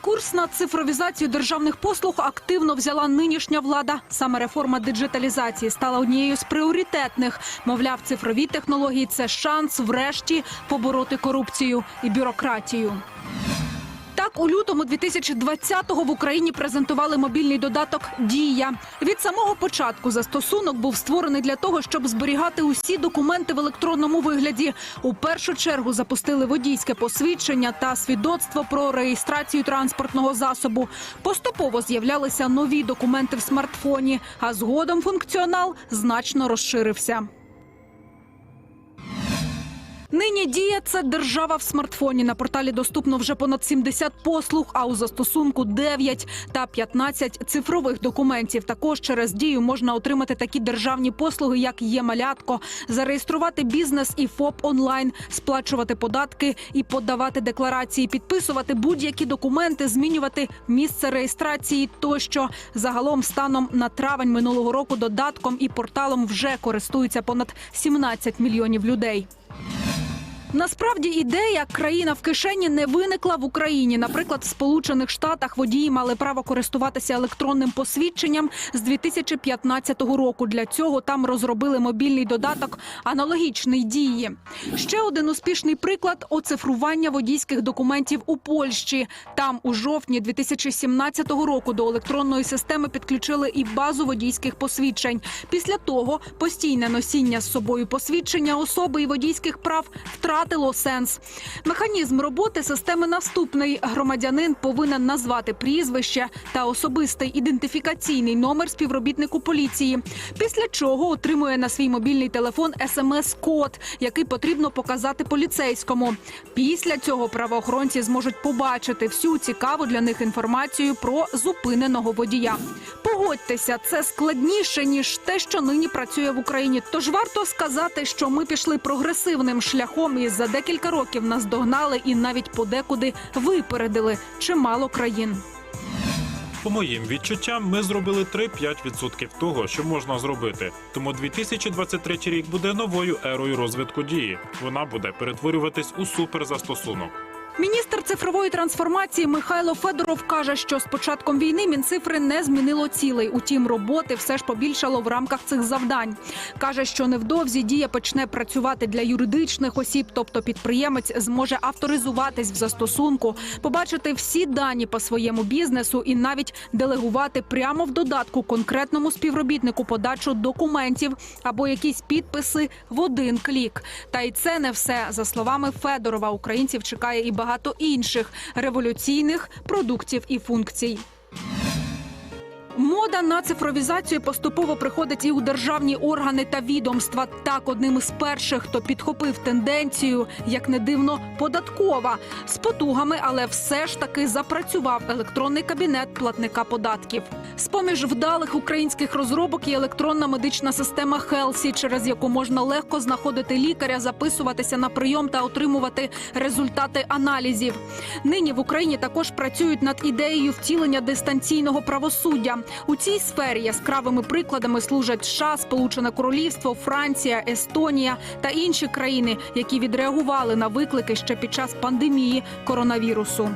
Курс на цифровізацію державних послуг активно взяла нинішня влада. Саме реформа диджиталізації стала однією з пріоритетних. Мовляв, цифрові технології це шанс врешті побороти корупцію і бюрократію. Так, у лютому 2020-го в Україні презентували мобільний додаток Дія. Від самого початку застосунок був створений для того, щоб зберігати усі документи в електронному вигляді. У першу чергу запустили водійське посвідчення та свідоцтво про реєстрацію транспортного засобу. Поступово з'являлися нові документи в смартфоні, а згодом функціонал значно розширився. Нині дія це держава в смартфоні. На порталі доступно вже понад 70 послуг, а у застосунку 9 та 15 цифрових документів. Також через дію можна отримати такі державні послуги, як є малятко, зареєструвати бізнес і ФОП онлайн, сплачувати податки і подавати декларації, підписувати будь-які документи, змінювати місце реєстрації тощо. Загалом, станом на травень минулого року, додатком і порталом вже користуються понад 17 мільйонів людей. Насправді ідея країна в кишені не виникла в Україні. Наприклад, в Сполучених Штатах водії мали право користуватися електронним посвідченням з 2015 року. Для цього там розробили мобільний додаток аналогічний дії. Ще один успішний приклад оцифрування водійських документів у Польщі. Там у жовтні 2017 року до електронної системи підключили і базу водійських посвідчень. Після того постійне носіння з собою посвідчення особи і водійських прав втратило сенс. Механізм роботи системи наступний: громадянин повинен назвати прізвище та особистий ідентифікаційний номер співробітнику поліції. Після чого отримує на свій мобільний телефон смс-код, який потрібно показати поліцейському. Після цього правоохоронці зможуть побачити всю цікаву для них інформацію про зупиненого водія. Погодьтеся, це складніше ніж те, що нині працює в Україні. Тож варто сказати, що ми пішли прогресивним шляхом і за декілька років нас догнали і навіть подекуди випередили чимало країн. По моїм відчуттям, ми зробили 3-5% того, що можна зробити. Тому 2023 рік буде новою ерою розвитку дії. Вона буде перетворюватись у суперзастосунок. Міністр цифрової трансформації Михайло Федоров каже, що з початком війни Мінцифри не змінило цілей. Утім, роботи все ж побільшало в рамках цих завдань. Каже, що невдовзі дія почне працювати для юридичних осіб, тобто підприємець зможе авторизуватись в застосунку, побачити всі дані по своєму бізнесу і навіть делегувати прямо в додатку конкретному співробітнику подачу документів або якісь підписи в один клік. Та й це не все за словами Федорова. Українців чекає і багато інших революційних продуктів і функцій. Мода на цифровізацію поступово приходить і у державні органи та відомства. Так, одним із перших, хто підхопив тенденцію, як не дивно, податкова з потугами, але все ж таки запрацював електронний кабінет платника податків. З поміж вдалих українських розробок є електронна медична система Хелсі, через яку можна легко знаходити лікаря, записуватися на прийом та отримувати результати аналізів. Нині в Україні також працюють над ідеєю втілення дистанційного правосуддя. У цій сфері яскравими прикладами служать США, Сполучене Королівство, Франція, Естонія та інші країни, які відреагували на виклики ще під час пандемії коронавірусу.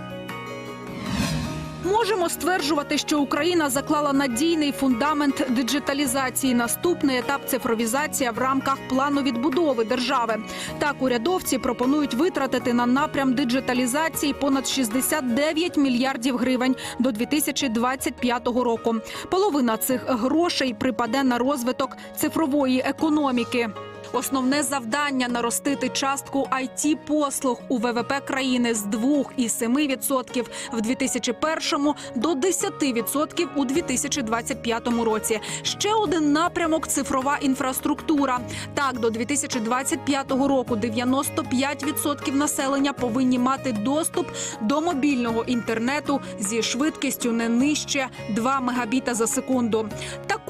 Можемо стверджувати, що Україна заклала надійний фундамент диджиталізації. Наступний етап цифровізація в рамках плану відбудови держави. Так, урядовці пропонують витратити на напрям диджиталізації понад 69 мільярдів гривень до 2025 року. Половина цих грошей припаде на розвиток цифрової економіки. Основне завдання наростити частку it послуг у ВВП країни з 2,7% в 2001 до 10% у 2025 році. Ще один напрямок цифрова інфраструктура. Так, до 2025 року 95% населення повинні мати доступ до мобільного інтернету зі швидкістю не нижче 2 мегабіта за секунду.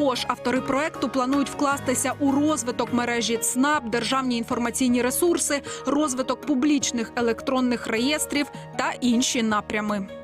Також автори проекту планують вкластися у розвиток мережі ЦНАП, державні інформаційні ресурси, розвиток публічних електронних реєстрів та інші напрями.